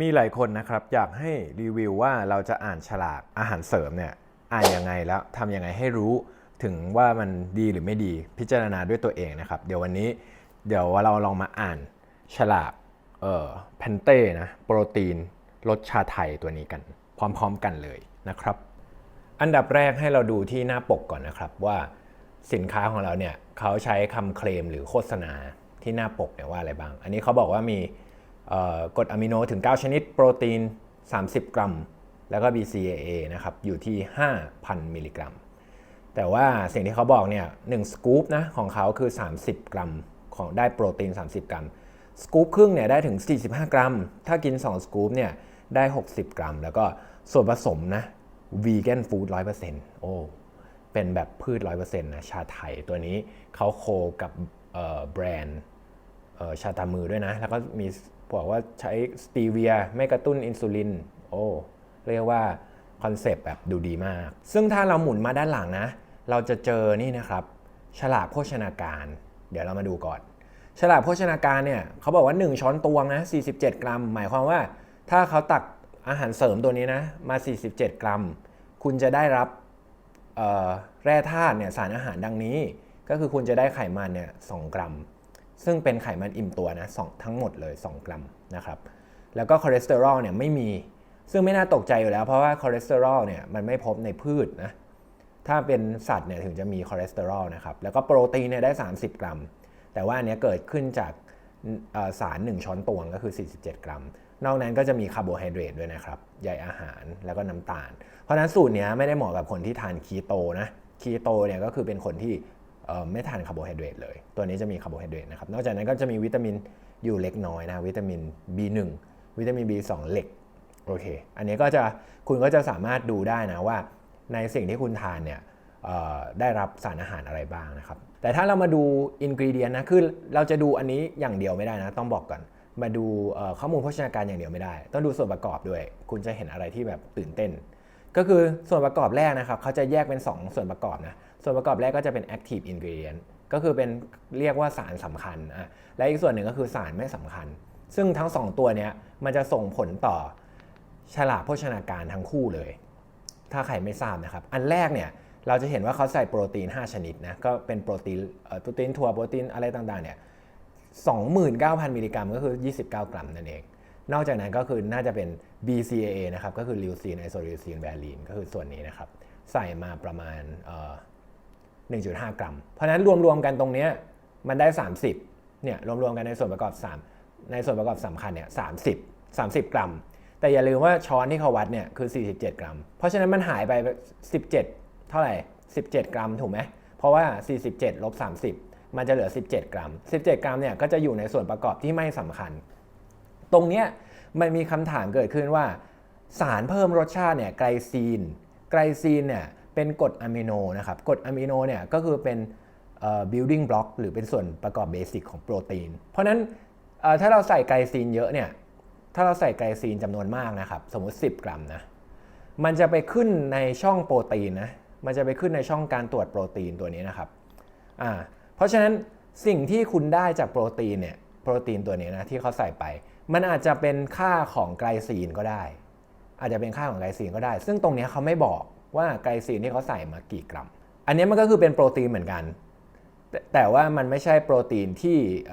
มีหลายคนนะครับอยากให้รีวิวว่าเราจะอ่านฉลากอาหารเสริมเนี่ยอ่านยังไงแล้วทำยังไงให้รู้ถึงว่ามันดีหรือไม่ดีพิจารณาด้วยตัวเองนะครับ เดี๋ยววันนี้เดี๋ยวเราลองมาอ่านฉลากเอ่อแพนเต้นะโปรตีนรสชาไทยตัวนี้กันพร้อมๆกันเลยนะครับ อันดับแรกให้เราดูที่หน้าปกก่อนนะครับว่าสินค้าของเราเนี่ยเขาใช้คำเคลมหรือโฆษณาที่หน้าปกเนี่ยว่าอะไรบ้าง อันนี้เขาบอกว่ามี กรดอะมิโนถึง 9 ชนิด โปรตีน 30 กรัม แล้วก็ BCAA นะครับ อยู่ที่ 5,000 มิลลิกรัม แต่ว่าสิ่งที่เขาบอกเนี่ยหนึ่งสกู๊ปนะของเขาคือ 30 กรัม ของได้โปรตีน 30 กรัม สกู๊ปครึ่งเนี่ยได้ถึง 45 กรัม ถ้ากิน 2 สกู๊ปเนี่ยได้ 60 กรัม แล้วก็ส่วนผสมนะวีแกนฟู้ด100%โอ้ เป็นแบบพืช100%นะชาไทยตัวนี้เขาโคกับแบรนด์ชาตามือด้วยนะ แล้วก็มี บอกว่าใช้สตีเวียไม่กระตุ้นอินซูลิน โอ้ เรียกว่าคอนเซปต์แบบดูดีมาก ซึ่งถ้าเราหมุนมาด้านหลังนะ เราจะเจอนี่นะครับ ฉลากโภชนาการ เดี๋ยวเรามาดูก่อน ฉลากโภชนาการเนี่ยเขาบอกว่า 1 ช้อนตวงนะ 47 กรัม หมายความว่า ถ้าเขาตักอาหารเสริมตัวนี้นะมา 47 กรัม คุณจะได้รับแร่ธาตุเนี่ยสารอาหารดังนี้ ก็คือคุณจะได้ไขมันเนี่ยสกรัม ซึ่งเป็นไขมันอิ่มตัวนะสองทั้งหมดเลย 2 กรัมนะครับแล้วก็คอเลสเตอรอลเนี่ยไม่มี ซึ่งไม่น่าตกใจอยู่แล้ว เพราะว่าคอเลสเตอรอลเนี่ยมันไม่พบในพืชนะถ้าเป็นสัตว์เนี่ยถึงจะมีคอเลสเตอรอลนะครับแล้วก็โปรตีนเนี่ยได้ 30 กรัม แต่ว่าอันนี้เกิดขึ้นจากสาร 1 ช้อนตวงก็คือ 47 กรัม นอกนั้นก็จะมีคาร์โบไฮเดรตด้วยนะครับใยอาหารแล้วก็น้ำตาล เพราะฉะนั้นสูตรเนี้ยไม่ได้เหมาะกับคนที่ทานคีโตนะคีโตเนี่ยก็คือเป็นคนที่ ไม่ทานคาร์โบไฮเดรตเลย ตัวนี้จะมีคาร์โบไฮเดรตนะครับ นอกจากนั้นก็จะมีวิตามินอยู่เล็กน้อยนะ วิตามิน B1 วิตามิน B2 เหล็ก โอเค อันนี้ก็จะคุณก็จะสามารถดูได้นะว่า ในสิ่งที่คุณทานเนี่ยได้รับสารอาหารอะไรบ้างนะครับ แต่ถ้าเรามาดูอินกรีเดียนนะ คือเราจะดูอันนี้อย่างเดียวไม่ได้นะ ต้องบอกก่อน มาดูข้อมูลโภชนาการอย่างเดียวไม่ได้ ต้องดูส่วนประกอบด้วย คุณจะเห็นอะไรที่แบบตื่นเต้น ก็คือส่วนประกอบแรกนะครับเขาจะแยกเป็น 2 ส่วนประกอบนะ ส่วนประกอบแรกก็จะเป็น active ingredient ก็คือเป็นเรียกว่าสารสำคัญอะและอีกส่วนหนึ่งก็คือสารไม่สำคัญ ซึ่งทั้ง 2 ตัวเนี้ยมันจะส่งผลต่อฉลากโภชนาการทั้งคู่เลย ถ้าใครไม่ทราบนะครับ อันแรกเนี่ยเราจะเห็นว่าเขาใส่โปรตีน 5 ชนิดนะ ก็เป็นโปรตีนโปรตีนถั่วโปรตีนอะไรต่างๆเนี่ย29,000 มิลลิกรัมก็คือ 29 กรัมนั่นเอง นอกจากนั้นก็คือน่าจะเป็น BCAA นะครับ ก็คือลิวซีนไอโซลิวซีนแวลีนก็คือส่วนนี้นะครับ ใส่มาประมาณเอ่อ1.5 กรัม เพราะนั้นรวมๆกันตรงนี้มันได้ 30 เนี่ยรวมๆกันในส่วนประกอบ 3 ในส่วนประกอบสำคัญเนี่ย30 30 กรัม แต่อย่าลืมว่าช้อนที่เขาวัดเนี่ยคือ 47 กรัม เพราะฉะนั้นมันหายไป 17 เท่าไหร่ 17 กรัมถูกไหม เพราะว่า 47ลบ30 มันจะเหลือ 17 กรัม 17 กรัมเนี่ยก็จะอยู่ในส่วนประกอบที่ไม่สำคัญ ตรงเนี้ยมันมีคำถามเกิดขึ้นว่า สารเพิ่มรสชาติเนี่ยไกลซีน ไกลซีนเนี่ยเป็นกรดอะมิโนนะครับกรดอะมิโนเนี่ยก็คือเป็น building block หรือเป็นส่วนประกอบเบสิกของโปรตีน เพราะนั้นถ้าเราใส่ไกลซีนเยอะเนี่ยถ้าเราใส่ไกลซีนจำนวนมากนะครับสมมติ 10 กรัมนะมันจะไปขึ้นในช่องโปรตีนนะมันจะไปขึ้นในช่องการตรวจโปรตีนตัวนี้นะครับอ่าเพราะฉะนั้นสิ่งที่คุณได้จากโปรตีนเนี่ยโปรตีนตัวนี้นะที่เขาใส่ไป มันอาจจะเป็นค่าของไกลซีนก็ได้ อาจจะเป็นค่าของไกลซีนก็ได้ ซึ่งตรงนี้เขาไม่บอกว่าไกลซีนที่เขาใส่มากี่กรัม อันนี้มันก็คือเป็นโปรตีนเหมือนกัน แต่ว่ามันไม่ใช่โปรตีนที่เ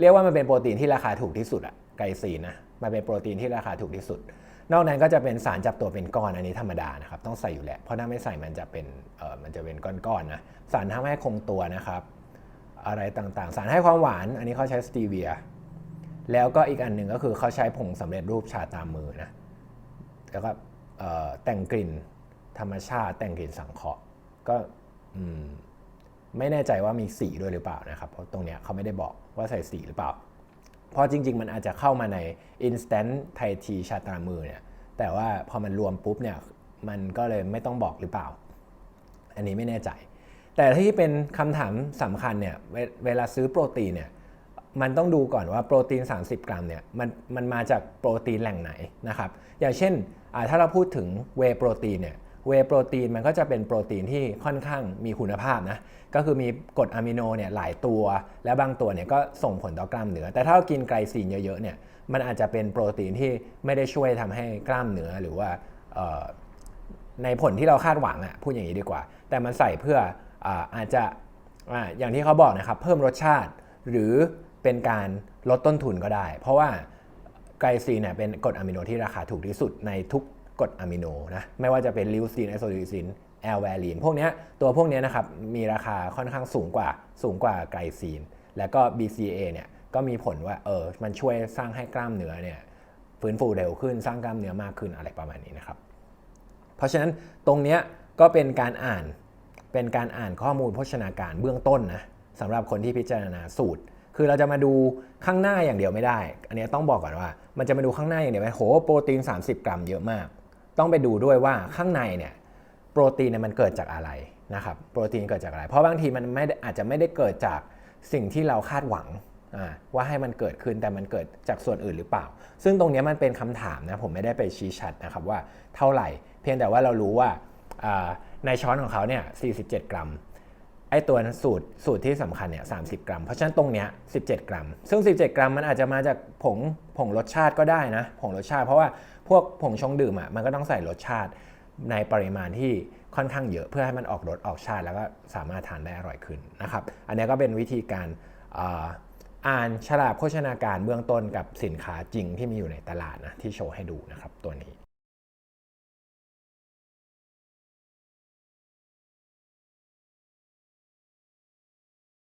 เรียกว่ามันเป็นโปรตีนที่ราคาถูกที่สุดอะไกลซีนนะมันเป็นโปรตีนที่ราคาถูกที่สุด นอกนั้นก็จะเป็นสารจับตัวเป็นก้อนอันนี้ธรรมดานะครับต้องใส่อยู่แหละเพราะถ้าไม่ใส่มันจะเป็นมันจะเป็นก้อนๆนะสารทำให้คงตัวนะครับ อะไรต่างๆ สารให้ความหวานอันนี้เขาใช้สตีเวีย แล้วก็อีกอันหนึ่งก็คือเขาใช้ผงสำเร็จรูปชาตามมือนะแล้วก็แต่งกลิ่นธรรมชาติ แต่งกลิ่นสังเคราะห์ก็ไม่แน่ใจว่ามีสีด้วยหรือเปล่านะครับ เพราะตรงเนี้ยเขาไม่ได้บอกว่าใส่สีหรือเปล่า เพราะจริง ๆ มันอาจจะเข้ามาใน instant Thai tea ชาตรามือเนี่ยแต่ว่าพอมันรวมปุ๊บเนี่ยมันก็เลยไม่ต้องบอกหรือเปล่า อันนี้ไม่แน่ใจ แต่ที่เป็นคำถามสำคัญเนี่ยเวเวลาซื้อโปรตีนเนี่ย มันต้องดูก่อนว่าโปรตีน 30 กรัมเนี่ยมันมันมาจากโปรตีนแหล่งไหนนะครับอย่างเช่นถ้าเราพูดถึงเวโปรตีนเนี่ยเวโปรตีนมันก็จะเป็นโปรตีนที่ค่อนข้างมีคุณภาพนะก็คือมีกรดอะมิโนเนี่ยหลายตัว และบางตัวเนี่ยก็ส่งผลต่อกล้ามเนื้อ แต่ถ้าเรากินไกลซีนเยอะๆเนี่ยมันอาจจะเป็นโปรตีนที่ไม่ได้ช่วยทำให้กล้ามเนื้อหรือว่าในผลที่เราคาดหวังอะพูดอย่างนี้ดีกว่า แต่มันใส่เพื่ออาอาจจะออย่างที่เขาบอกนะครับเพิ่มรสชาติหรือ เป็นการลดต้นทุนก็ได้ เพราะว่าไกลซีนเนี่ยเป็นกรดอะมิโนที่ราคาถูกที่สุดในทุกกรดอะมิโนนะไม่ว่าจะเป็นลิวซีนไอโซลิวซินแอลแวลีนพวกเนี้ยตัวพวกเนี้ยนะครับมีราคาค่อนข้างสูงกว่าสูงกว่าไกลซีน แล้วก็ BCA เนี่ยก็มีผลว่าเออมันช่วยสร้างให้กล้ามเนื้อเนี่ยฟื้นฟูเร็วขึ้นสร้างกล้ามเนื้อมากขึ้นอะไรประมาณนี้นะครับ เพราะฉะนั้นตรงเนี้ยก็เป็นการอ่านเป็นการอ่านข้อมูลโภชนาการเบื้องต้นนะสำหรับคนที่พิจารณาสูตร คือเราจะมาดูข้างหน้าอย่างเดียวไม่ได้ อันนี้ต้องบอกก่อนว่า มันจะมาดูข้างหน้าอย่างเดียวไม่โหโปรตีน 30 กรัมเยอะมาก ต้องไปดูด้วยว่าข้างในเนี่ยโปรตีนเนี่ยมันเกิดจากอะไรนะครับโปรตีนเกิดจากอะไร เพราะบางทีมันไม่อาจจะไม่ได้เกิดจากสิ่งที่เราคาดหวังว่าให้มันเกิดขึ้นแต่มันเกิดจากส่วนอื่นหรือเปล่า ซึ่งตรงนี้มันเป็นคำถามนะผมไม่ได้ไปชี้ชัดนะครับว่าเท่าไหร่ เพียงแต่ว่าเรารู้ว่าอ่าในช้อนของเขาเนี่ย47 กรัม ไอ้ตัวสูตรสูตรที่สำคัญเนี่ย30กรัม เพราะฉะนั้นตรงเนี้ย17 กรัม ซึ่ง 17 กรัมมันอาจจะมาจากผงผงรสชาติก็ได้นะผงรสชาติ เพราะว่าพวกผงชงดื่มอะมันก็ต้องใส่รสชาติในปริมาณที่ค่อนข้างเยอะเพื่อให้มันออกรสออกชาติ แล้วก็สามารถทานได้อร่อยขึ้นนะครับอันนี้ก็เป็นวิธีการอ่าอ่านฉลากโภชนาการเบื้องต้นกับสินค้าจริงที่มีอยู่ในตลาดนะที่โชว์ให้ดูนะครับตัวนี้